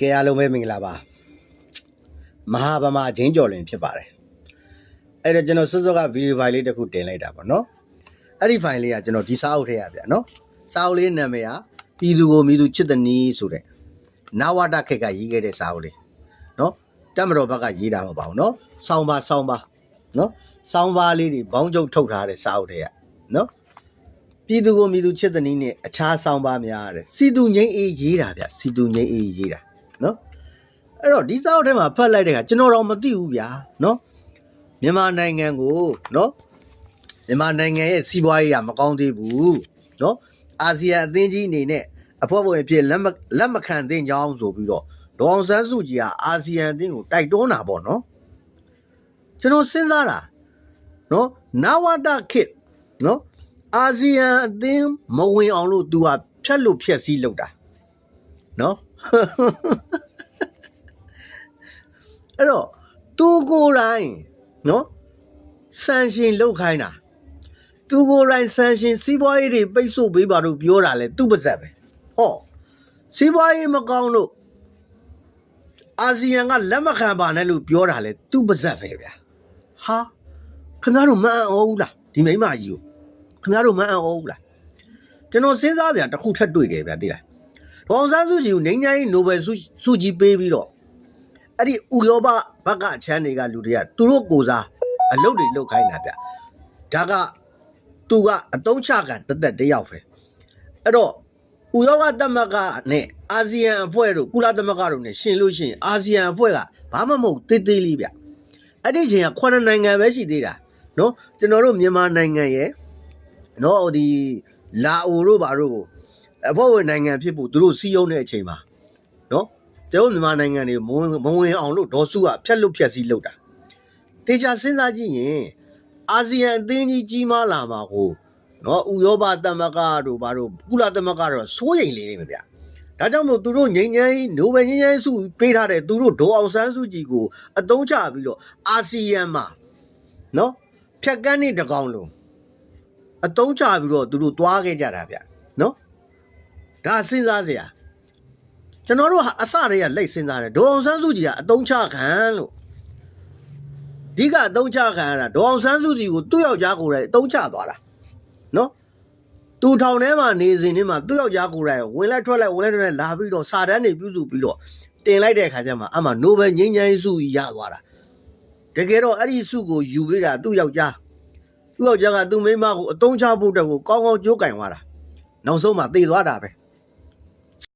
ကဲအားလုံးပဲမင်္ဂလာပါမဟာဗမာဂျင်းကျော်လင်ဖြစ်ပါတယ်အဲ့တော့ကျွန်တော်စွတ်စွတ်ကဗီဒီယိုဖိုင်လေးတစ်ခုတင်လိုက်တာပေါ့နော်အဲ့ဒီဖိုင်လေးကကျွန်တော်ဒီစာအုပ်ထဲရဗျာနော်စာအုပ်လေးနာမည်ကပြည်သူကိုမိသူချစ်တဲ့နီးဆိုတဲ့နဝတခက်ကရေးခဲ့တဲ့စာအုပ်လေးနော်တက်မတော်ဘက်ကရေးတာမဟုတ်ပါဘူးနော်ဆောင်းပါဆောင်းပါနော်ဆောင်းပါလေးတွေဘောင်းကျုပ်ထုတ်ထားတဲ့စာအုပ်ထဲကနော်ပြည်သူကိုမိသူချစ်တဲ့နီးနဲ့အခြားဆောင်းပါများတဲ့စီတူငိမ့်အေးရေးတာဗျစီတူငိမ့်အေးရေးတာ နော်အဲ့တော့ဒီစာအုပ်ထဲမှာဖတ်လိုက်တဲ့အခါကျွန်တော်တော့မသိဘူးဗျာနော်မြန်မာနိုင်ငံကိုနော်မြန်မာနိုင်ငံရဲ့စီးပွားရေးကမကောင်းသေးဘူးနော်အာဆီယံအသင်းကြီးအနေနဲ့အဖွဲ့ဝင်အဖြစ်လက်မလက်မခံသင့်ကြောင်းဆိုပြီးတော့ဒေါအောင်ဆန်းစုကြည်ကအာဆီယံအသင်းကိုတိုက်တွန်းတာပေါ့နော်ကျွန်တော်စဉ်းစားတာနော်နဝတခေတ်နော်အာဆီယံအသင်းမဝင်အောင်လို့ तू ကဖြတ်လို့ဖြက်စည်းလုပ်တာနော် အဲ့တော့သူကိုယ်တိုင်နော်ဆန်ရှင်လောက်ခိုင်းတာသူကိုယ်တိုင်ဆန်ရှင်စီးပွားရေးတွေပိတ်ဆို့ပေးပါလို့ပြောတာလဲသူ့ပါဇက်ပဲဟောစီးပွားရေးမကောင်းလို့အာဆီယံကလက်မခံပါနဲ့လို့ပြောတာလဲသူ့ပါဇက်ပဲဗျာဟာခင်ဗျားတို့မအံ့ဩဘူးလားဒီမိမကြီးကိုခင်ဗျားတို့မအံ့ဩဘူးလားကျွန်တော်စဉ်းစားစရာတစ်ခုထပ်တွေ့တယ်ဗျာသိလားဒေါအောင်ဆန်းစုကြည်ကိုနိုင်နိုင်နိုဘယ်ဆုဆုကြီးပေးပြီးတော့ အဲ့ဒီဥရောပဘက်ကအချမ်းတွေကလူတွေကသူတို့ကိုယ်စားအလုပ်တွေလုပ်ခိုင်းတာဗျဒါကသူကအတုံးချကန်တသက်တယောက်ပဲအဲ့တော့ဥရောပသမဂ္ဂနဲ့အာဆီယံအဖွဲ့တို့ကုလသမဂ္ဂတို့နဲ့ရှင်လို့ရှိရင်အာဆီယံအဖွဲ့ကဘာမှမဟုတ်တေးသေးလေးဗျအဲ့ဒီချိန်ကခုနှစ်နိုင်ငံပဲရှိသေးတာနော်ကျွန်တော်တို့မြန်မာနိုင်ငံရဲ့နော်ဟိုဒီလာအိုတို့ဘာတို့ကိုအဖွဲ့ဝင်နိုင်ငံဖြစ်ဖို့သူတို့စီးရုံးတဲ့အချိန်မှာနော် ကျွန်တော်တို့မြန်မာနိုင်ငံတွေမဝင်မဝင်အောင်လို့ဒေါ်စုကဖြတ်လွတ်ဖြတ်စည်းလုပ်တာတေချာစဉ်းစားကြည့်ရင်အာဆီယံအသင်းကြီးကြီးမားလာမှာကိုနော်ဥရောပသမဂ္ဂတို့ဘာတို့ကုလသမဂ္ဂတို့စိုးရိမ်လေးနေမှာဗျဒါကြောင့်မို့သူတို့ငိမ့်ငိမ့်နိုဘယ်ငိမ့်ငိမ့်စုပေးထားတဲ့သူတို့ဒေါ်အောင်ဆန်းစုကြည်ကိုအတုံးချပြီးတော့အာဆီယံမှာနော်ဖြတ်ကန်းနေတကောင်လုံးအတုံးချပြီးတော့သူတို့သွားခဲ့ကြတာဗျနော်ဒါစဉ်းစားစရာ ကျွန်တော်တို့ဟာအစတည်းကလက်စဉ်းစားတယ်ဒေါအောင်ဆန်းစုကြည်ကအတုံးချခံလို့အဓိကအတုံးချခံရတာဒေါအောင်ဆန်းစုကြည်ကိုသူ့ယောက်ျားကိုယ်တိုင်အတုံးချသွားတာနော်သူထောင်ထဲမှာနေစဉ်နဲ့မှာသူ့ယောက်ျားကိုယ်တိုင်ဝင်လိုက်ထွက်လိုက်ဝင်လိုက်ထွက်လိုက်လာပြီးတော့စာတန်းတွေပြုစုပြီးတော့တင်လိုက်တဲ့အခါကျမှအမှနိုဘယ်ငင်းငယ်စုကြီးရသွားတာတကယ်တော့အဲ့ဒီစုကိုယူပေးတာသူ့ယောက်ျားသူ့ယောက်ျားကသူ့မိန်းမကိုအတုံးချဖို့အတွက်ကိုကောင်းကောင်းကြိုးကင်သွားတာနောက်ဆုံးမှသေသွားတာပဲ